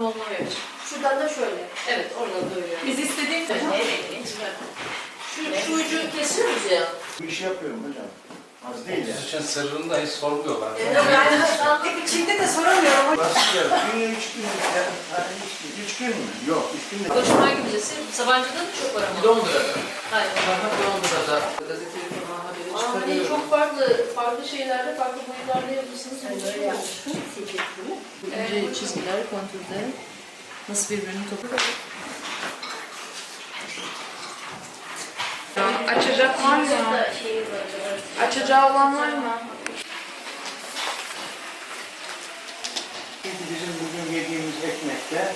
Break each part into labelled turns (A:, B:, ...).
A: Yok.
B: Şuradan da şöyle.
A: Evet oradan böyle.
C: Biz istediğimiz
A: Şu, şu ucu kesiyoruz ya.
D: Bu işi yapıyorum hocam. Az değil yani.
E: Biz için sırrını da hiç sormuyorlar.
C: Çin'de de soramıyorum.
D: Basit ya. Günde üç günlük ya. Ha, üç gün. Üç gün mü? Yok, üç gün de.
A: Koşma gibisi. Sabancı'da da çok var ama.
E: Londra'da.
A: Hayır.
E: Londra'da
A: farklı, farklı şeylerde, farklı boyutlarda yapmışsınız.
B: Böyle yapmıştım. Seçildim.
A: Evet. çizgiler, kontürde nasıl birbirini topluyor?
C: Açacak var mı?
B: Şey.
C: Açacağı olan var mı?
D: Çünkü bizim bugün yediğimiz ekmekte,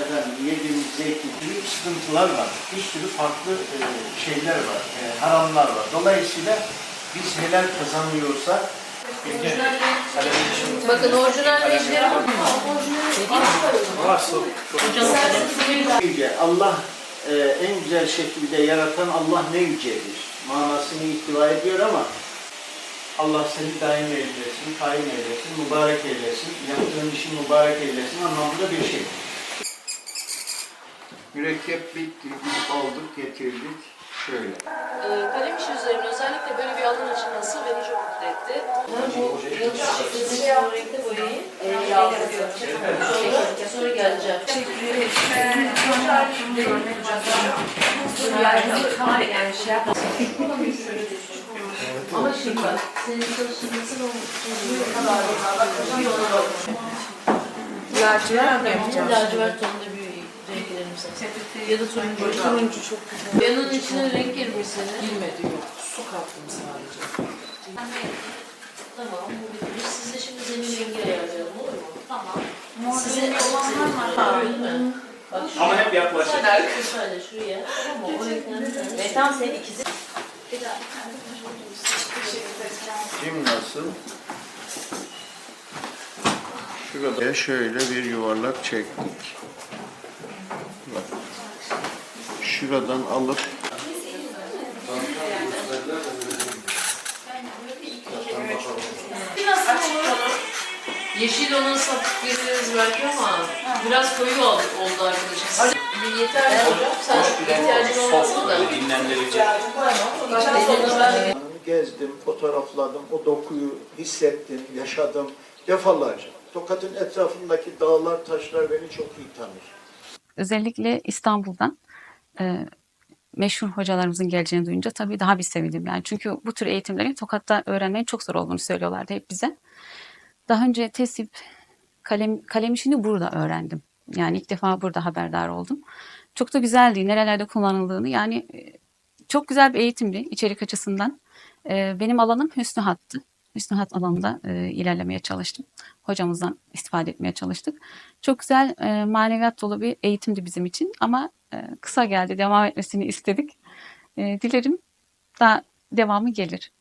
D: efendim yediğimiz zeytin büyük sıkıntılar var. Bir sürü farklı e, şeyler var, e, haramlar var. Dolayısıyla biz helal kazanıyorsak
A: Orijinal renk. Bakın orijinal renkleri
D: Yüce, Allah e, en güzel şekilde yaratan Allah ne yücedir. Manasını ihtiva ediyor ama Allah seni daim eylesin, kaim eylesin, mübarek eylesin, yaptığın işi mübarek eylesin anlamında bir şey. Mürekkep bitti, biz aldık, getirdik. Şöyle.
A: Ee, kalem işi üzerine özellikle böyle bir alan açılması beni çok mutlu etti. Bu yıldız şeklindeki o renkli boyayı yağdırıyorum. Sonra, sonra geleceğim. Ama şimdi bak, senin çalışması da
C: Lacivert yapacağız?
A: lacivert tonunda bir renklerimiz var. Ya da turuncu.
C: Turuncu çok güzel.
A: Yanın içine renk girmiş senin.
C: Girmedi yok. Su kattım sadece.
A: Tamam, bu bitmiş. Siz de şimdi zemin rengi ayarlayalım olur mu?
B: Tamam.
A: Size olanlar var.
E: Ama hep yaklaşık.
A: Sadece şuraya. Tamam mı? O
B: Ve tam senin ikizi.
D: Kim nasıl? Şurada şöyle bir yuvarlak çektik. Şuradan alıp
A: Yeşil onun sapık girdiğiniz belki ama biraz koyu oldu, oldu arkadaşım. Yeter mi hocam? Sen ihtiyacın olmasın da.
E: dinlendirici.
A: Ben
D: gezdim, fotoğrafladım, o dokuyu hissettim, yaşadım defalarca. Tokat'ın etrafındaki dağlar, taşlar beni çok iyi tanır.
F: özellikle İstanbul'dan e, meşhur hocalarımızın geleceğini duyunca tabii daha bir sevindim. Yani çünkü bu tür eğitimlerin Tokat'ta öğrenmenin çok zor olduğunu söylüyorlardı hep bize. Daha önce tesip kalem, kalem işini burada öğrendim. Yani ilk defa burada haberdar oldum. Çok da güzeldi. Nerelerde kullanıldığını. Yani çok güzel bir eğitimdi içerik açısından. Benim alanım hüsnü hattı. Hüsnü hat alanında e, ilerlemeye çalıştım. Hocamızdan istifade etmeye çalıştık. Çok güzel e, maneviyat dolu bir eğitimdi bizim için ama e, kısa geldi. Devam etmesini istedik. E, dilerim daha devamı gelir.